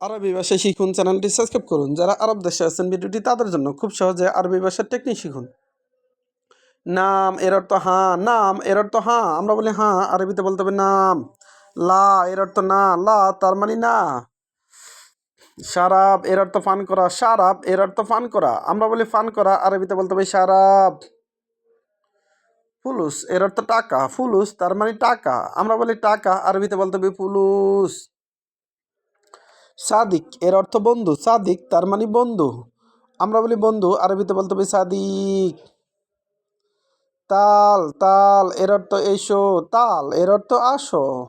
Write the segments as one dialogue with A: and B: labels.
A: আরবি ভাষা শিখুন চ্যানেলটি সাবস্ক্রাইব করুন। যারা আরব দেশে আছেন ভিডিওটি তাদের জন্য খুব সহজে আরবি ভাষার টেকনিক শিখুন। নাম, এর অর্থ হাঁ, নাম, এর অর্থ হাঁ, আমরা বলি হাঁ, আরবিতে বলতে হবে নাম। লা, এর অর্থ না, লা, তার মানে না। শারাব, এর অর্থ ফান করা, শারাব, এর অর্থ ফান করা, আমরা বলি ফান করা, আরবিতে বলতে হবে শারাব। ফুলুস, এর অর্থ টাকা, ফুলুস, তার মানে টাকা, আমরা বলি টাকা, আরবিতে বলতে হবে ফুলুস। সাদিক, এর অর্থ বন্ধু। সাদিক, তার মানে বন্ধু। আমরা বলি বন্ধু, আরবিতে বলতে হবে সাদিক। তাল তাল, এর অর্থ এসো। তাল, এর অর্থ আসো।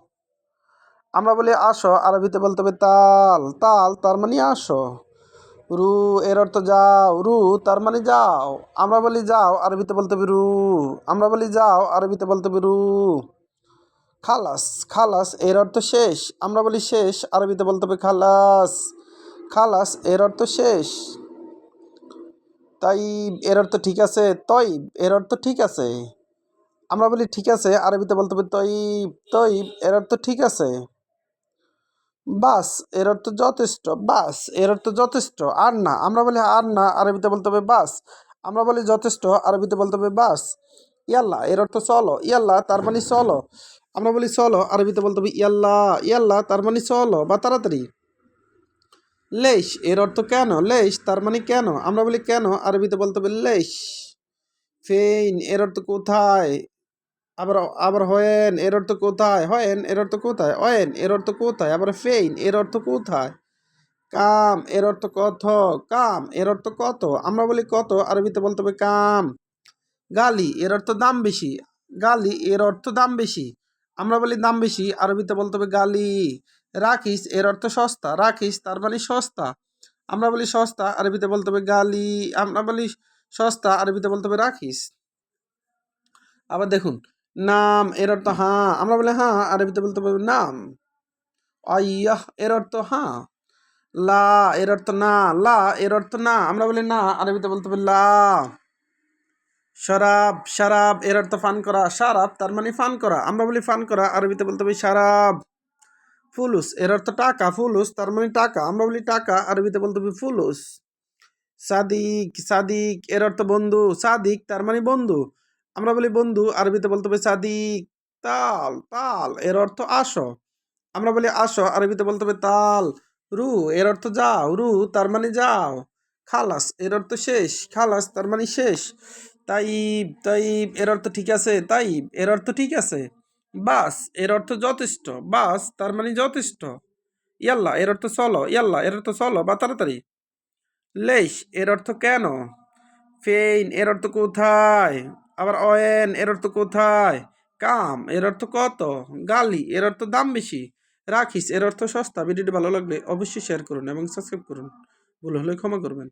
A: আমরা বলি আসো, আরবিতে বলতে হবে তাল। তাল, তার মানে আসো। রু, এর অর্থ যাও। রু, তার মানে যাও। আমরা বলি যাও, আরবিতে বলতে হবে রু। আমরা বলি যাও, আরবিতে বলতে হবে রু। খালাস খালাস এর অর্থ শেষ। আমরা বলি শেষ, আরবিতে বলতে হবে খালাস। খালাস এর অর্থ শেষ। তাই এর অর্থ ঠিক আছে, তৈব এর অর্থ ঠিক আছে। আমরা বলি ঠিক আছে, আরবিতে বলতে হবে তৈব তৈব এর অর্থ ঠিক আছে। বাসের অর্থ যথেষ্ট, বাসের অর্থ যথেষ্ট, আর না। আমরা বলি আর না, আরবিতে বলতে হবে বাস। আমরা বলি যথেষ্ট, আরবিতে বলতে হবে বাস। ইয়াল্লা এর অর্থ চলো, ইয়াল্লা তার মানে চলো। আমরা বলি চলো আরবিতে বলতে হবে ইয়াল্লা ইয়াল্লা তার মানে চলো বা তাড়াতাড়ি লেশ এর অর্থ কেন লেশ তার মানে কেন আমরা বলি কেন আরবিতে বলতে হবে লেশ ফেইন এর অর্থ কোথায় আবার আবার হয়েন এর অর্থ কোথায় হয়েন এর অর্থ কোথায় অয়েন এর অর্থ কোথায় আবার ফেইন এর অর্থ কোথায় কাম এর অর্থ কত কাম এর অর্থ কত আমরা বলি কত আরবিতে বলতে হবে কাম গালি এর অর্থ দাম বেশি গালি এর অর্থ দাম বেশি আমরা বলি দাম বেশি, আরবিতে বলতে হবে গালি। রাখিস, এর অর্থ সস্তা। রাখিস, তার মানে সস্তা। আমরা বলি সস্তা, আরবিতে বলতে হবে গালি। আমরা বলি সস্তা, আরবিতে বলতে হবে রাখিস। আবার দেখুন, নাম, এর অর্থ হাঁ। আমরা বলি হ্যাঁ আরবিতে বলতে হবে নাম। আইয়াহ, এর অর্থ হ্যাঁ লা, এর অর্থ না। লা, এর অর্থ না। আমরা বলি না, আরবিতে বলতে হবে লা। শরাব, শারাব এর অর্থ ফান করা, শারাব, তার মানে ফান করা। আমরা বলি ফান করা, আরবিতে বলতে হবে শারাব। ফুলুস এর অর্থ টাকা, ফুলুস, তার মানে টাকা। আমরা বলি টাকা, আরবিতে বলতে হবে ফুলুস। সাদিক সাদিক এর অর্থ বন্ধু, সাদিক, তার মানে বন্ধু। আমরা বলি বন্ধু, আরবিতে বলতে হবে সাদিক। তাল তাল, এর অর্থ আসো। আমরা বলি আসো, আরবিতে বলতে হবে তাল। রু, এর অর্থ যাও। রু, তার মানে যাও। খালাস, এর অর্থ শেষ। খালাস, তার মানে শেষ। তাইব তাইব এর অর্থ ঠিক আছে তাইব এর অর্থ ঠিক আছে বাসের অর্থ যথেষ্ট বাস তার মানে যথেষ্ট ইয়াল্লা এর অর্থ চলো ইয়াল্লা এর অর্থ চলো বা তাড়াতাড়ি লেশ এর অর্থ কেন ফেইন এর অর্থ কোথায় আবার অয়েন এর অর্থ কোথায় কাম এর অর্থ কত গালি এর অর্থ দাম বেশি রাখিস এর অর্থ সস্তা ভিডিওটি ভালো লাগলে অবশ্যই শেয়ার করুন এবং সাবস্ক্রাইব করুন ভুল হলে ক্ষমা করবেন